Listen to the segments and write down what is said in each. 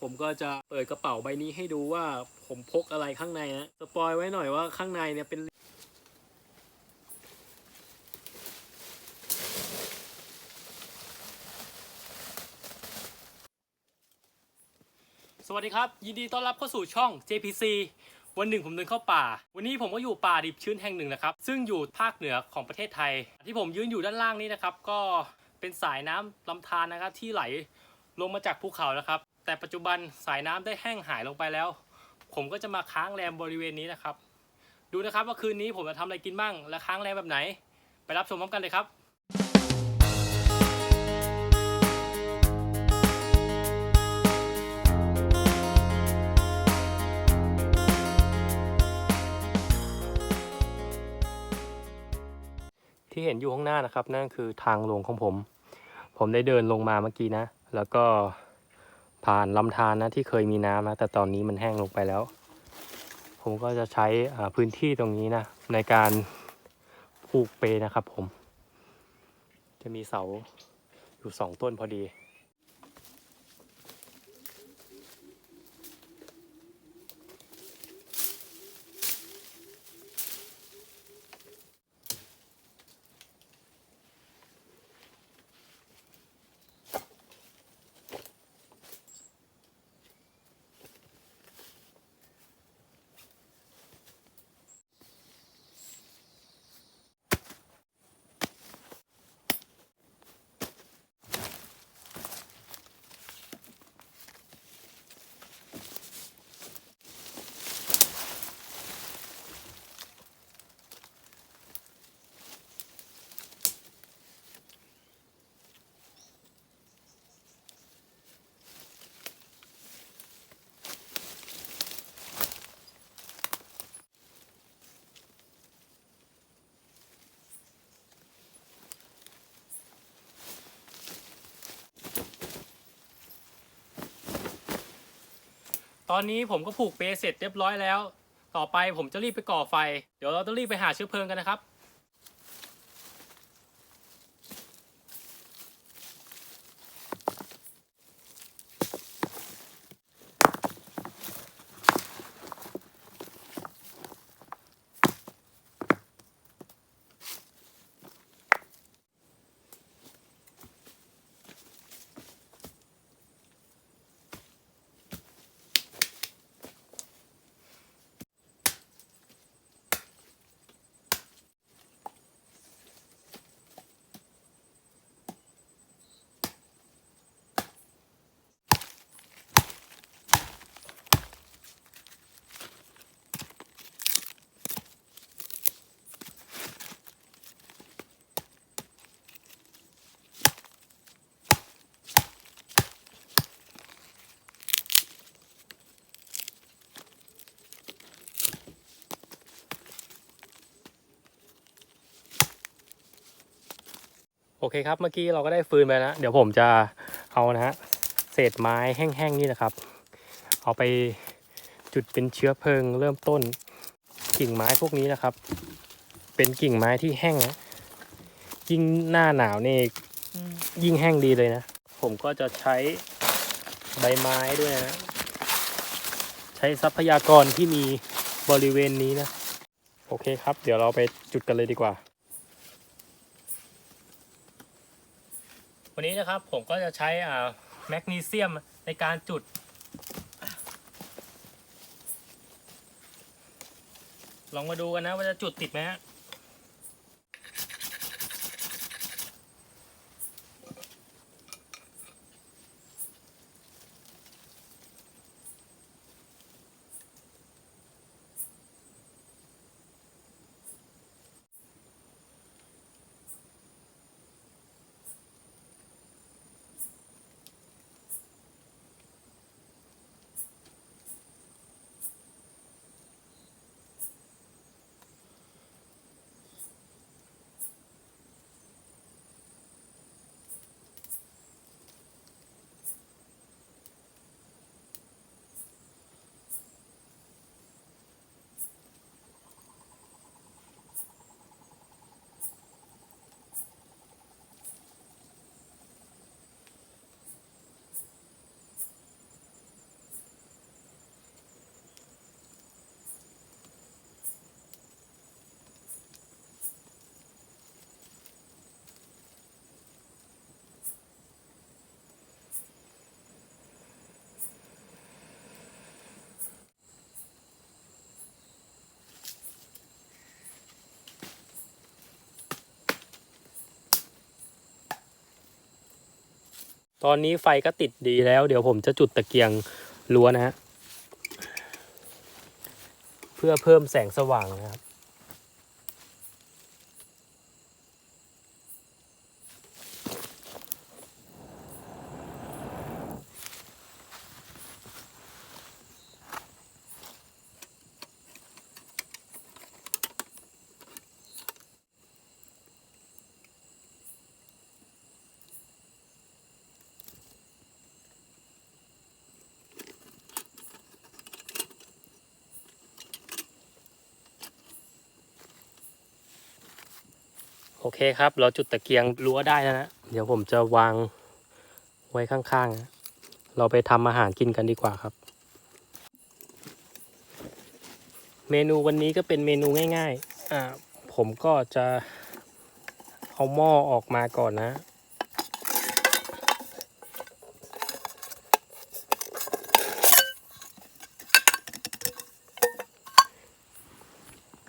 ผมก็จะเปิดกระเป๋าใบนี้ให้ดูว่าผมพกอะไรข้างในนะสปอยไว้หน่อยว่าข้างในเนี่ยเป็นสวัสดีครับ ยินดีต้อนรับเข้าสู่ช่อง JPC วันหนึ่งผมเดินเข้าป่า วันนี้ผมก็อยู่ป่าดิบชื้นแห่งหนึ่งนะครับ ซึ่งอยู่ภาคเหนือของประเทศไทย ที่ผมยืนอยู่ด้านล่างนี้นะครับ ก็เป็นสายน้ำลำธารนะครับที่ไหลลงมาจากภูเขานะครับ แต่ปัจจุบันสายน้ำได้แห้งหายลงไปแล้ว ผมก็จะมาค้างแรมบริเวณนี้นะครับ ดูนะครับว่าคืนนี้ผมจะทำอะไรกินบ้าง และค้างแรมแบบไหน ไปรับชมพร้อมกันเลยครับที่เห็นอยู่ข้างหน้านะครับนั่นคือทางลงของผม ผมได้เดินลงมาเมื่อกี้นะ แล้วก็ ผ่านลำธารนะที่เคยมีน้ำนะแต่ตอนนี้มันแห้งลงไปแล้ว ผมก็จะใช้พื้นที่ตรงนี้นะในการผูกเปนะครับผม จะมีเสาอยู่สองต้นพอดี ตอนนี้ผมก็ผูกเปเสร็จเรียบร้อยแล้ว ต่อไปผมจะรีบไปก่อไฟ เดี๋ยวเราต้องรีบไปหาเชื้อเพลิงกันนะครับ โอเคครับเมื่อกี้เราก็ได้ฟืนไปแล้วเดี๋ยวผมจะเอานะฮะเศษไม้แห้งๆนี่นะครับ เอาไปจุดเป็นเชื้อเพลิงเริ่มต้นกิ่งไม้พวกนี้นะครับ เป็นกิ่งไม้ที่แห้งนะยิ่งหน้าหนาวนี่ยิ่งแห้งดีเลยนะ ผมก็จะใช้ใบไม้ด้วยนะ ใช้ทรัพยากรที่มีบริเวณนี้นะ โอเคครับ เดี๋ยวเราไปจุดกันเลยดีกว่า วันนี้นะครับผมก็จะใช้อ่าแมกนีเซียมในการจุด ลองมาดูกันนะว่าจะจุดติดไหมฮะ ตอนนี้ไฟก็ติดดีแล้ว เดี๋ยวผมจะจุดตะเกียงรั้วนะฮะ เพื่อเพิ่มแสงสว่างนะครับ โอเคครับ เราจุดตะเกียงรั้วได้แล้วนะ เดี๋ยวผมจะวางไว้ข้างๆ เราไปทำอาหารกินกันดีกว่าครับ เมนูวันนี้ก็เป็นเมนูง่าย ๆ อ่า ผมก็จะเอาหม้อออกมาก่อนนะ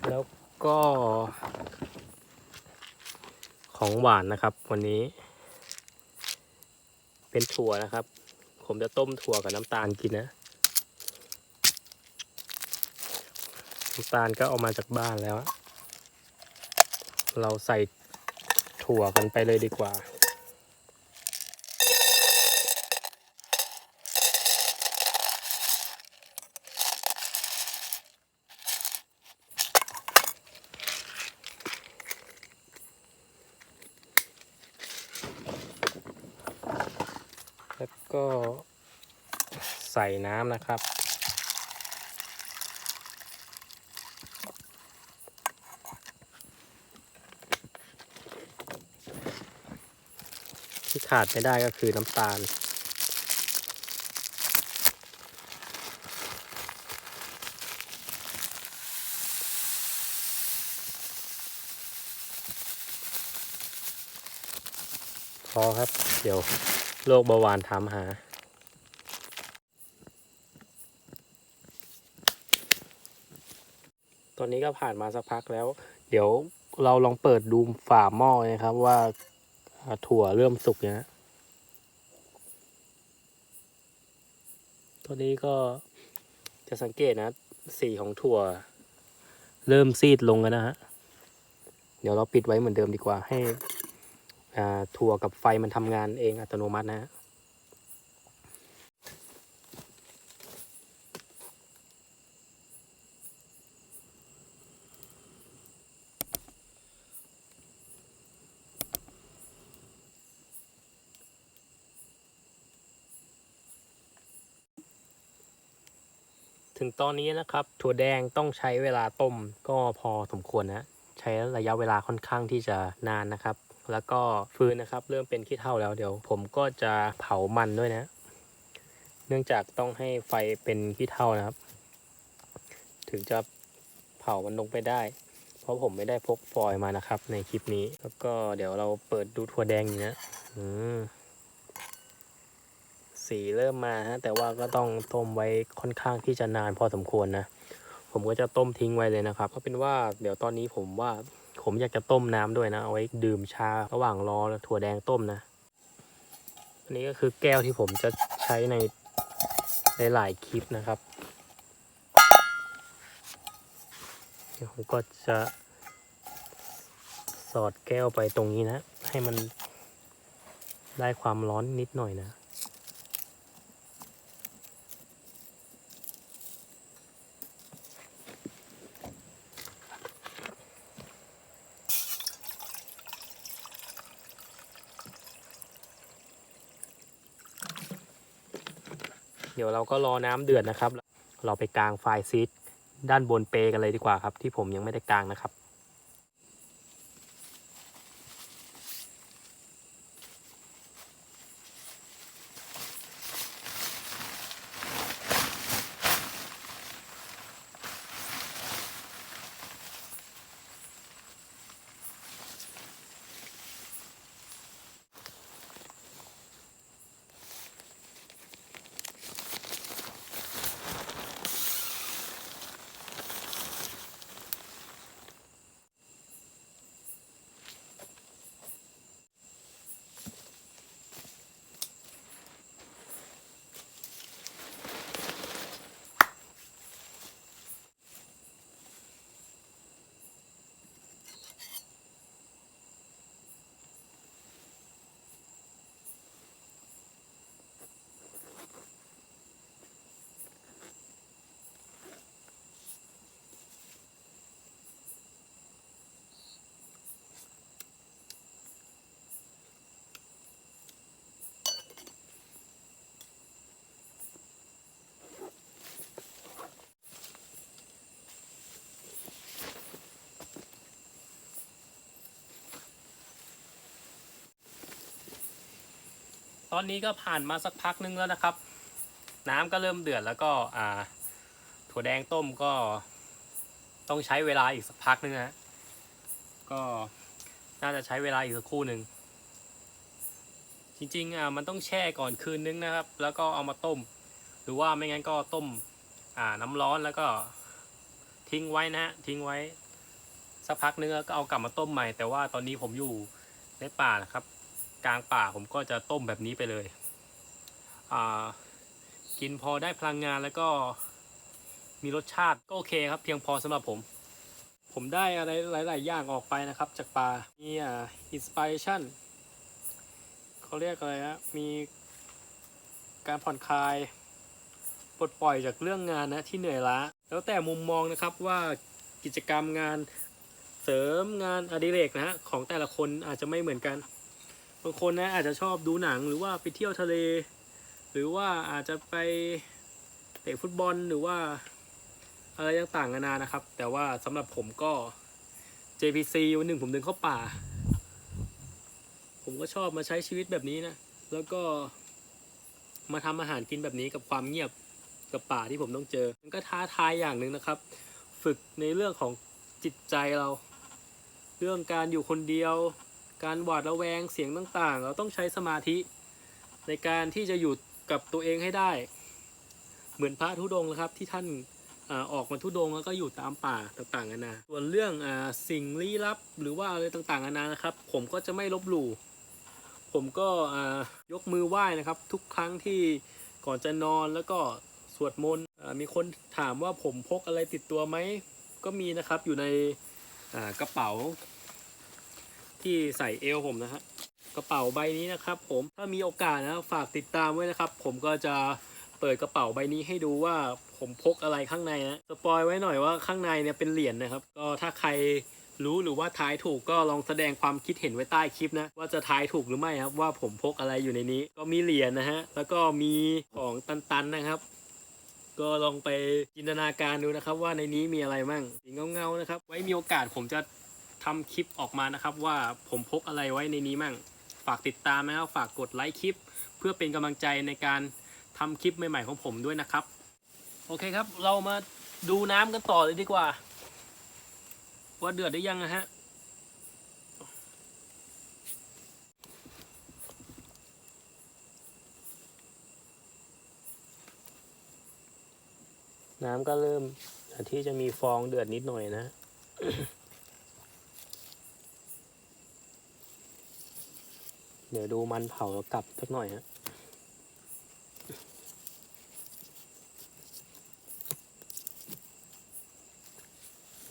แล้วก็ ของหวานนะครับ วันนี้ เป็นถั่วนะครับ ผมจะต้มถั่วกับน้ำตาลกินนะน้ำตาลก็เอามาจากบ้านแล้ว เราใส่ถั่วกันไปเลยดีกว่า แล้วก็ใส่ น้ำนะครับ ที่ขาดไม่ได้ก็คือน้ำตาลพอครับ เดี๋ยวโรคเบาหวานถามหา อนนี้ก็ผ่านมาสักพักแล้ว เดี๋ยวเราลองเปิดดูฝาหม้อนะครับว่าถั่วเริ่มสุกนะตอนนี้ก็จะสังเกตนะ สีของถั่ว เริ่มซีดลงแล้วนะฮะ เดี๋ยวเราปิดไว้เหมือนเดิมดีกว่าให้ถั่วกับไฟมันทำงานเองอัตโนมัตินะฮะ ตอนนี้นะครับ ถั่วแดงต้องใช้เวลาต้มก็พอสมควรนะใช้ระยะเวลาค่อนข้างที่จะนานนะครับ แล้วก็ฟืนนะครับ เริ่มเป็นขี้เถ้าแล้วเดี๋ยว ผมก็จะเผามันด้วยนะ เนื่องจากต้องให้ไฟเป็นขี้เถ้านะครับ ถึงจะเผามันลงไปได้ เพราะผมไม่ได้พกฟอยล์มานะครับ ในคลิปนี้แล้วก็เดี๋ยวเราเปิดดูถั่วแดงอย่างนี้นะอืม สีเริ่มมาฮะแต่ว่าก็ต้องต้มไว้ค่อนข้างที่จะนานพอสมควรนะ ผมก็จะต้มทิ้งไว้เลยนะครับก็เป็นว่าเดี๋ยวตอนนี้ผมว่าผมอยากจะต้มน้ำด้วยนะเอาไว้ดื่มชาระหว่างรอถั่วแดงต้มนะอันนี้ก็คือแก้วที่ผมจะใช้ในหลายคลิปนะครับผมก็จะสอดแก้วไปตรงนี้นะ ให้มันได้ความร้อนนิดหน่อยนะ ดี๋ยวเราก็รอน้ำเดือดนะครับ เราไปกางไฟซีดด้านบนเปกันเลยดีกว่าครับ ที่ผมยังไม่ได้กางนะครับ ตอนนี้ก็ผ่านมาสักพักนึงแล้วนะครับ น้ำก็เริ่มเดือดแล้วก็อ่าถั่วแดงต้มก็ต้องใช้เวลาอีกสักพักนึงนะก็น่าจะใช้เวลาอีกสักครู่หนึ่งจริงๆอะมันต้องแช่ก่อนคืนนึงนะครับ แล้วก็เอามาต้ม หรือว่าไม่งั้นก็ต้มอ่าน้ำร้อนแล้วก็ทิ้งไว้นะฮะทิ้งไว้สักพักนึงก็เอากลับมาต้มใหม่ แต่ว่าตอนนี้ผมอยู่ในป่านะครับ กลางป่าผมก็จะต้มแบบนี้ไปเลย กินพอได้พลังงานแล้วก็มีรสชาติก็โอเคครับ เพียงพอสำหรับผม ผมได้อะไรหลาย ๆ อย่างออกไปนะครับ จากป่ามีอ่าอินสปิเรชันเขาเรียกอะไรฮะมีการผ่อนคลายปลดปล่อยจากเรื่องงานนะที่เหนื่อยล้า แล้วแต่มุมมองนะครับว่ากิจกรรมงานเสริมงานอดิเรกนะฮะของแต่ละคนอาจจะไม่เหมือนกัน บางคนนะอาจจะชอบดูหนังหรือว่าไปเที่ยวทะเล หรือว่าอาจจะไปเตะฟุตบอลหรือว่าอะไรต่างๆนานานะครับ แต่ว่าสำหรับผมก็ JPC วันหนึ่งผมเดินเข้าป่า ผมก็ชอบมาใช้ชีวิตแบบนี้นะ แล้วก็มาทำอาหารกินแบบนี้กับความเงียบกับป่าที่ผมต้องเจอ มันก็ท้าทายอย่างหนึ่งนะครับ ฝึกในเรื่องของจิตใจเรา เรื่องการอยู่คนเดียว การหวาดระแวงเสียงต่างๆ เราต้องใช้สมาธิในการที่จะอยู่กับตัวเองให้ได้ เหมือนพระธุดงนะครับที่ท่านอาออกมาธุดงแล้วก็อยู่ตามป่าต่างๆนานา ส่วนเรื่องอสิ่งลี้ลับหรือว่าอะไรต่างๆนานานะครับ ผมก็จะไม่ลบหลู่ ผมก็ยกมือไหว้นะครับ ทุกครั้งที่ก่อนจะนอนแล้วก็สวดมนต์มีคนถามว่าผมพกอะไรติดตัวไหม ก็มีนะครับอยู่ในกระเป๋า ที่ใส่เอวผมนะฮะกระเป๋าใบนี้นะครับ ผมถ้ามีโอกาสนะฝากติดตามไว้นะครับ ผมก็จะเปิดกระเป๋าใบนี้ให้ดูว่าผมพกอะไรข้างในนะสปอยไว้หน่อยว่าข้างในเนี่ยเป็นเหรียญนะครับ ก็ถ้าใครรู้หรือว่าทายถูกก็ลองแสดงความคิดเห็นไว้ใต้คลิปนะ ว่าจะทายถูกหรือไม่ครับ ว่าผมพกอะไรอยู่ในนี้ ก็มีเหรียญนะฮะ แล้วก็มีของตันๆนะครับ ก็ลองไปจินตนาการดูนะครับ ว่าในนี้มีอะไรมั่งสีเงาๆนะครับ ไว้มีโอกาสผมจะ ทำคลิปออกมานะครับ ว่าผมพกอะไรไว้ในนี้มั่ง ฝากติดตามนะครับ ฝากกดไลค์คลิป เพื่อเป็นกำลังใจในการทำคลิปใหม่ ๆ ของผมด้วยนะครับ โอเคครับ เรามาดูน้ำกันต่อเลยดีกว่า ว่าเดือดได้ยังนะฮะน้ำก็เริ่มที่จะมีฟองเดือดนิดหน่อยนะ เดี๋ยวดูมันเผากลับสักหน่อยฮะ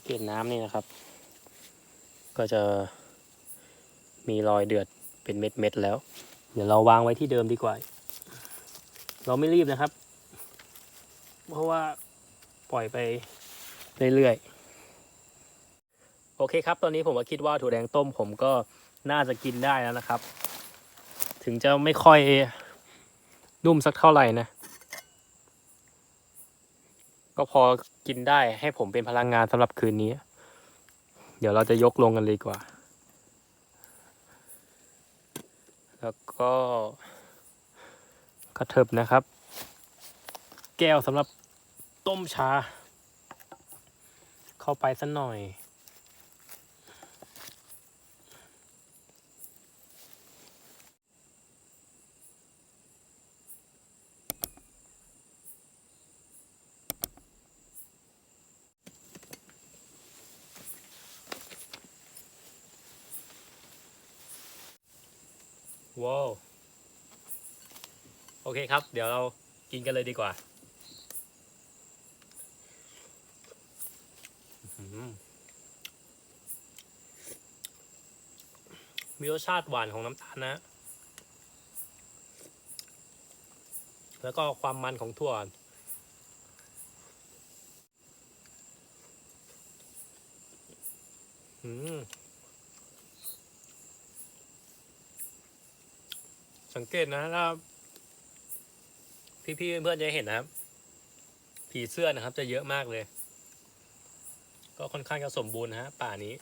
เกล็ดน้ำนี่นะครับ ก็จะมีรอยเดือดเป็นเม็ดๆแล้ว เดี๋ยวเราวางไว้ที่เดิมดีกว่า เราไม่รีบนะครับ เพราะว่าปล่อยไปเรื่อยๆ โอเคครับ ตอนนี้ผมก็คิดว่าถั่วแดงต้มผมก็น่าจะกินได้แล้วนะครับ ถึงจะไม่ค่อยนุ่มสักเท่าไหร่นะ ก็พอกินได้ให้ผมเป็นพลังงานสำหรับคืนนี้ เดี๋ยวเราจะยกลงกันเลยกว่า แล้วก็กระเถิบนะครับ แก้วสำหรับต้มชา เข้าไปสักหน่อย ว้าวโอเคครับ เดี๋ยวเรากินกันเลยดีกว่าอมีรสชาติหวานของน้ำตาลนะ แล้วก็ความมันของถั่ว สังเกตนะถ้าพี่ๆเพื่อนจะเห็นนะครับ ผีเสื้อนะครับ จะเยอะมากเลย ก็ค่อนข้างจะสมบูรณ์นะฮะป่านี้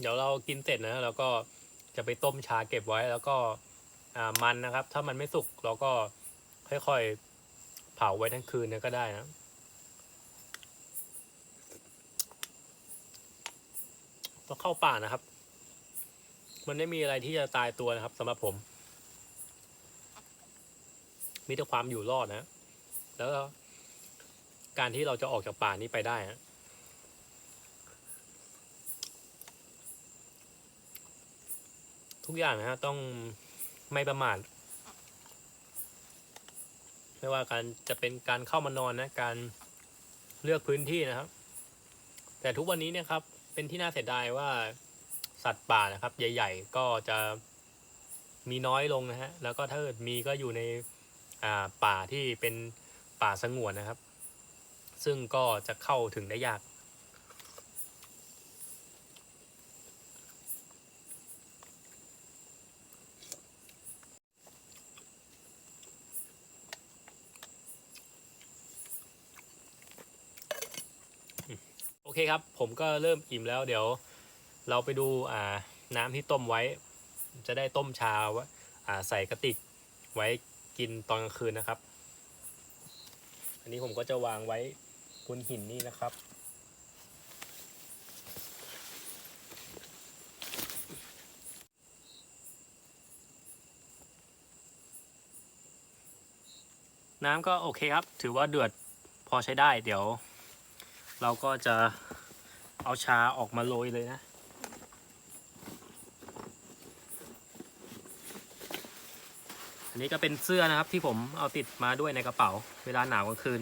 เดี๋ยวเรากินเสร็จนะแล้วก็จะไปต้มชาเก็บไว้แล้วก็มันนะครับ ถ้ามันไม่สุกเราก็ค่อยๆเผาไว้ทั้งคืนนะก็ได้นะ ก็เข้าป่านะครับ มันไม่มีอะไรที่จะตายตัวนะครับสำหรับผม มีแต่ความอยู่รอดนะ แล้วก็การที่เราจะออกจากป่านี้ไปได้นะทุกอย่างนะฮะต้องไม่ประมาทไม่ว่าการจะเป็นการเข้ามานอนนะ การเลือกพื้นที่นะครับ แต่ทุกวันนี้เนี่ยครับ เป็นที่น่าเสียดายว่าสัตว์ป่านะครับ ใหญ่ ๆ ก็จะมีน้อยลงนะฮะแล้วก็ถ้าเกิดมีก็อยู่ในอ่าป่าที่เป็นป่าสงวนนะครับ ซึ่งก็จะเข้าถึงได้ยาก เคครับ ผมก็เริ่มอิ่มแล้วเดี๋ยว เราไปดูอ่าน้ำที่ต้มไว้ จะได้ต้มชาว้อ่าใส่กระติกไว้กินตอนกลางคืนนะครับ อันนี้ผมก็จะวางไว้บนหินนี่นะครับน้ำก็โอเคครับ ถือว่าเดือดพอใช้ได้ เดี๋ยว เราก็จะเอาชาออกมาโรยเลยนะ อันนี้ก็เป็นเสื้อนะครับที่ผมเอาติดมาด้วยในกระเป๋า เวลาหนาวกลางคืน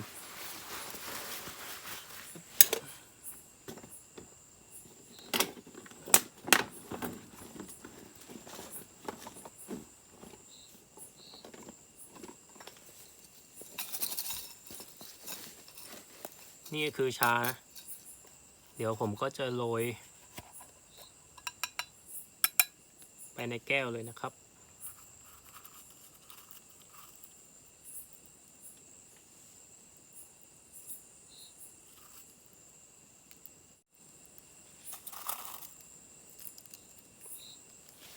นี่คือชานะ เดี๋ยวผมก็จะโรย ไปในแก้วเลยนะครับ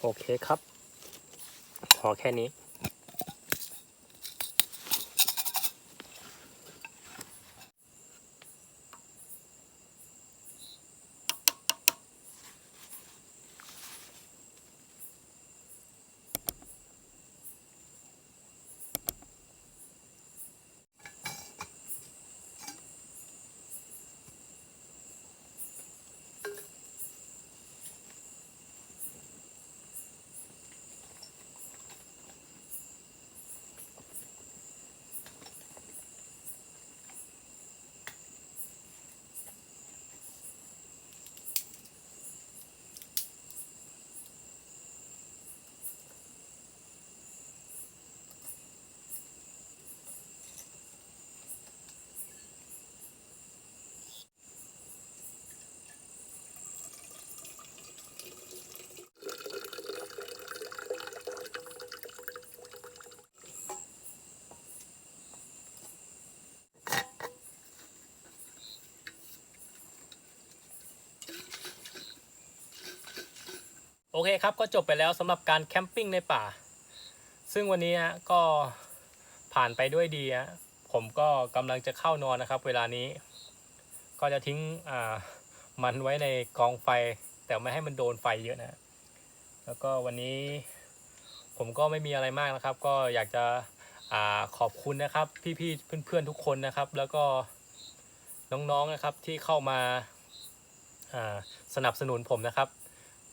โอเคครับ พอแค่นี้ โอเคครับก็จบไปแล้วสำหรับการแคมปิ้งในป่า ซึ่งวันนี้ฮะก็ผ่านไปด้วยดีฮะผมก็กำลังจะเข้านอนนะครับ เวลานี้ ก็จะทิ้งอ่ามันไว้ในกองไฟ แต่ไม่ให้มันโดนไฟเยอะนะแล้วก็วันนี้ผมก็ไม่มีอะไรมากนะครับ ก็อยากจะอขอบคุณนะครับ พี่ๆเพื่อนๆทุกคนนะครับ แล้วก็น้องๆนะครับที่เข้ามาสนับสนุนผมนะครับ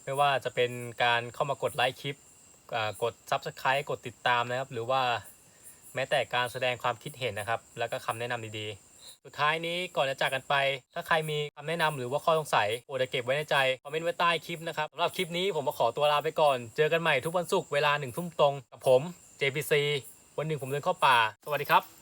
ไม่ว่าจะเป็นการเข้ามากดไลค์คลิปอ่ากด Subscribe กดติดตามนะครับ หรือว่าแม้แต่การแสดงความคิดเห็นนะครับ แล้วก็คำแนะนำดีๆ สุดท้ายนี้ก่อนจะจากกันไป ถ้าใครมีคำแนะนำหรือว่าข้อสงสัยโปรดเก็บไว้ในใจ คอมเมนต์ไว้ใต้คลิปนะครับสำหรับคลิปนี้ผมมาขอตัวลาไปก่อน เจอกันใหม่ทุกวันศุกร์เวลาหนึ่งทุ่มตรงกับผม JPC วันหนึ่งผมเดินเข้าป่า สวัสดีครับ